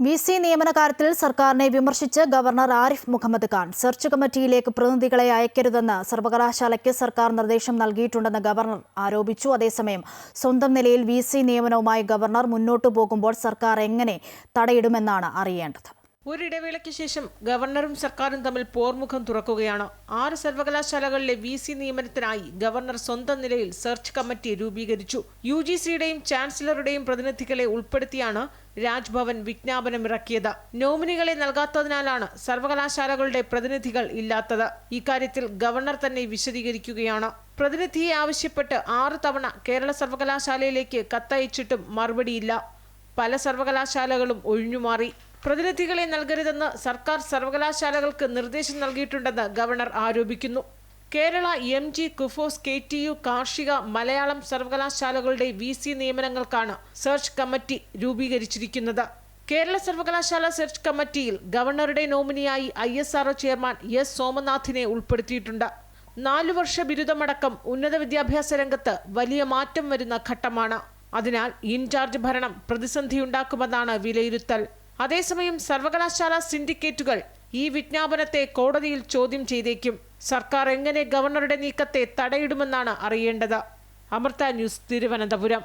V C നിയമന കാര്യത്തിൽ സർക്കാരിനെ വിമർശിച്ച് ഗവർണർ ആരിഫ് മുഹമ്മദ് ഖാൻ സെർച്ച് കമ്മിറ്റിയിലേക്ക് പ്രതിനിധികളെ അയക്കരുതെന്ന് സർവകലാശാലയ്ക്ക് സർക്കാർ നിർദ്ദേശം നൽകിയിട്ടുണ്ടെന്ന് ഗവർണർ ആരോപിച്ചു. അതേസമയം സ്വന്തം നിലയിൽ വി സി നിയമനവുമായി ഗവർണർ മുന്നോട്ടു പോകുമ്പോൾ സർക്കാർ എങ്ങനെ തടയിടുമെന്നാണ് അറിയേണ്ടത്. ഒരിടവേളയ്ക്ക് ശേഷം ഗവർണറും സർക്കാരും തമ്മിൽ പോർമുഖം തുറക്കുകയാണ്. ആറ് സർവകലാശാലകളിലെ വി സി നിയമനത്തിനായി ഗവർണർ സ്വന്തം നിലയിൽ സെർച്ച് കമ്മിറ്റി രൂപീകരിച്ചു. യു ജി സിയുടെയും ചാൻസലറുടെയും പ്രതിനിധികളെ ഉൾപ്പെടുത്തിയാണ് രാജ്ഭവൻ വിജ്ഞാപനം ഇറക്കിയത് നോമിനികളെ നൽകാത്തതിനാലാണ് സർവകലാശാലകളുടെ പ്രതിനിധികൾ ഇല്ലാത്തത്. ഇക്കാര്യത്തിൽ ഗവർണർ തന്നെ വിശദീകരിക്കുകയാണ്. പ്രതിനിധിയെ ആവശ്യപ്പെട്ട് ആറ് തവണ കേരള സർവകലാശാലയിലേക്ക് കത്തയച്ചിട്ടും മറുപടിയില്ല. പല സർവകലാശാലകളും ഒഴിഞ്ഞുമാറി. പ്രതിനിധികളെ നൽകരുതെന്ന് സർക്കാർ സർവകലാശാലകൾക്ക് നിർദ്ദേശം നൽകിയിട്ടുണ്ടെന്ന് ഗവർണർ ആരോപിക്കുന്നു. Kerala M G KUFOS K T U കാർഷിക മലയാളം സർവകലാശാലകളുടെ വി സി നിയമനങ്ങൾക്കാണ് സെർച്ച് കമ്മിറ്റി രൂപീകരിച്ചിരിക്കുന്നത്. കേരള സർവകലാശാല സെർച്ച് കമ്മിറ്റിയിൽ ഗവർണറുടെ നോമിനിയായി I S R O chairman S സോമനാഥിനെ ഉൾപ്പെടുത്തിയിട്ടുണ്ട്. നാലു വർഷ ബിരുദമടക്കം ഉന്നത വിദ്യാഭ്യാസ രംഗത്ത് വലിയ മാറ്റം വരുന്ന ഘട്ടമാണ്. അതിനാൽ ഇൻചാർജ് ഭരണം പ്രതിസന്ധിയുണ്ടാക്കുമെന്നാണ് വിലയിരുത്തൽ. അതേസമയം സർവകലാശാല സിൻഡിക്കേറ്റുകൾ ഈ വിജ്ഞാപനത്തെ കോടതിയിൽ ചോദ്യം ചെയ്തേക്കും. സർക്കാർ എങ്ങനെ ഗവർണറുടെ നീക്കത്തെ തടയിടുമെന്നാണ് അറിയേണ്ടത്. അമൃത ന്യൂസ് തിരുവനന്തപുരം.